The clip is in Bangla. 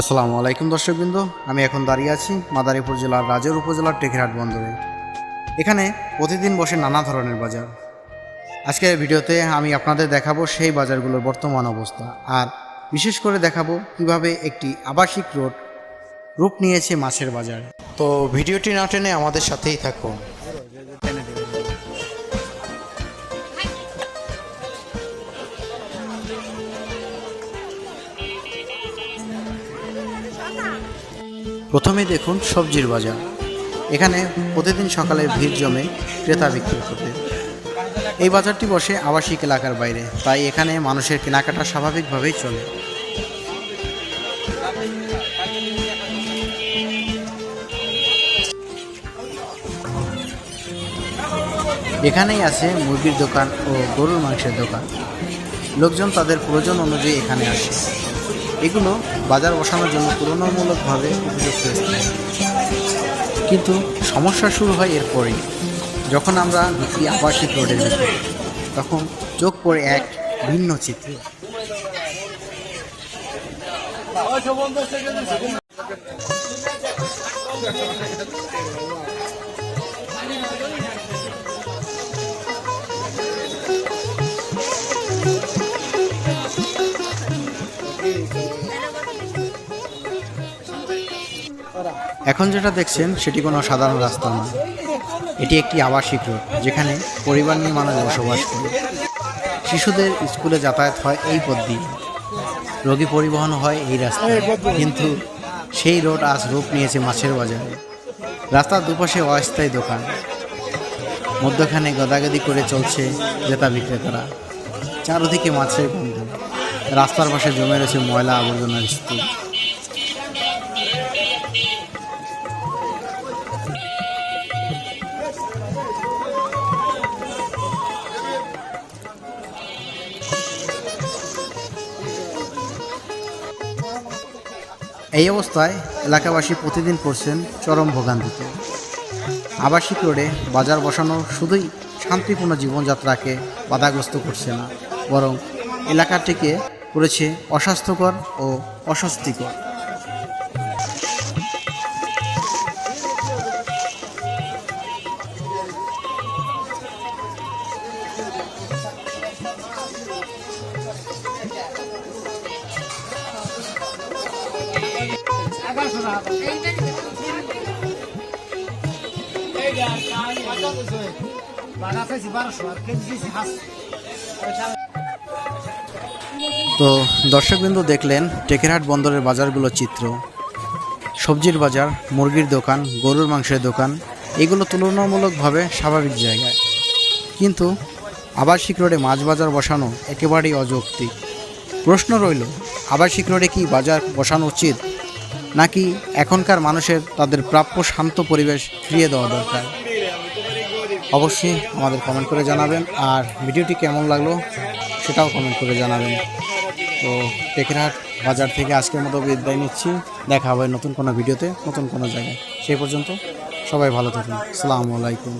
আসসালামু আলাইকুম দর্শকবৃন্দ, আমি এখন দাঁড়িয়ে আছি মাদারীপুর জেলার রাজৌর উপজেলার টেকেরহাট বন্দরে। এখানে প্রতিদিন বসে নানা ধরনের বাজার। আজকের ভিডিওতে আমি আপনাদের দেখাবো সেই বাজারগুলোর বর্তমান অবস্থা আর বিশেষ করে দেখাবো কীভাবে একটি আবাসিক রোড রূপ নিয়েছে মাছের বাজার। তো ভিডিওটি না টেনে আমাদের সাথেই থাকুন। প্রথমে দেখুন সবজির বাজার। এখানে প্রতিদিন সকালে ভিড় জমে ক্রেতা বিক্রি করতে। এই বাজারটি বসে আবাসিক এলাকার বাইরে, তাই এখানে মানুষের কেনাকাটা স্বাভাবিকভাবেই চলে। এখানেই আছে মুরগির দোকান ও গরুর মাংসের দোকান। লোকজন তাদের প্রয়োজন অনুযায়ী এখানে আসে। এগুলো বাজার বসানোর জন্য তুলনামূলকভাবে উপযুক্ত স্থান। কিন্তু সমস্যা শুরু হয় এরপরেই, যখন আমরা ঢুকি আবাসিক রোডের ভিতরে, তখন চোখ পড়ে এক ভিন্ন চিত্র। এখন যেটা দেখছেন, সেটি কোনো সাধারণ রাস্তা নয়। এটি একটি আবাসিক রোড, যেখানে পরিবার নিয়ে মানুষ বসবাস করে। শিশুদের স্কুলে যাতায়াত হয় এই পথ দিয়ে। রোগী পরিবহন হয় এই রাস্তায়। কিন্তু সেই রোড আজ রূপ নিয়েছে মাছের বাজারে। রাস্তার দুপাশে অস্থায়ী দোকান। মধ্যখানে গদাগদি করে চলছে ক্রেতা বিক্রেতারা। চারদিকে মাছের গন্ধ। রাস্তার পাশে জমে রয়েছে ময়লা আবর্জনার স্তূপ। এই অবস্থায় এলাকাবাসী প্রতিদিন পড়ছেন চরম ভোগান্তিতে। আবাসিক রোডে বাজার বসানো শুধুই শান্তিপূর্ণ জীবনযাত্রাকে বাধাগ্রস্ত করছে না, বরং এলাকাটিকে করেছে অস্বাস্থ্যকর ও অস্বস্তিকর। তো দর্শকবৃন্দ দেখলেন টেকেরহাট বন্দরের বাজারগুলোর চিত্র, সবজির বাজার, মুরগির দোকান, গরুর মাংসের দোকান, এগুলো তুলনামূলকভাবে স্বাভাবিক জায়গায়। কিন্তু আবাসিক রোডে মাছ বাজার বসানো একেবারেই অযৌক্তিক। প্রশ্ন রইল, আবাসিক রোডে কি বাজার বসানো উচিত? নাকি এখনকার মানুষের তাদের প্রাপ্য শান্ত পরিবেশ ফিরিয়ে দেওয়া দরকার? অবশ্যই আমাদের কমেন্ট করে জানাবেন। আর ভিডিওটি কেমন লাগল সেটাও কমেন্ট করে জানাবেন। তো টেকেরহাট বাজার থেকে আজকের মতো বিদায় নিচ্ছি। দেখা হবে নতুন কোনো ভিডিওতে, নতুন কোনো জায়গায়। সেই পর্যন্ত সবাই ভালো থাকুন। আসসালামু আলাইকুম।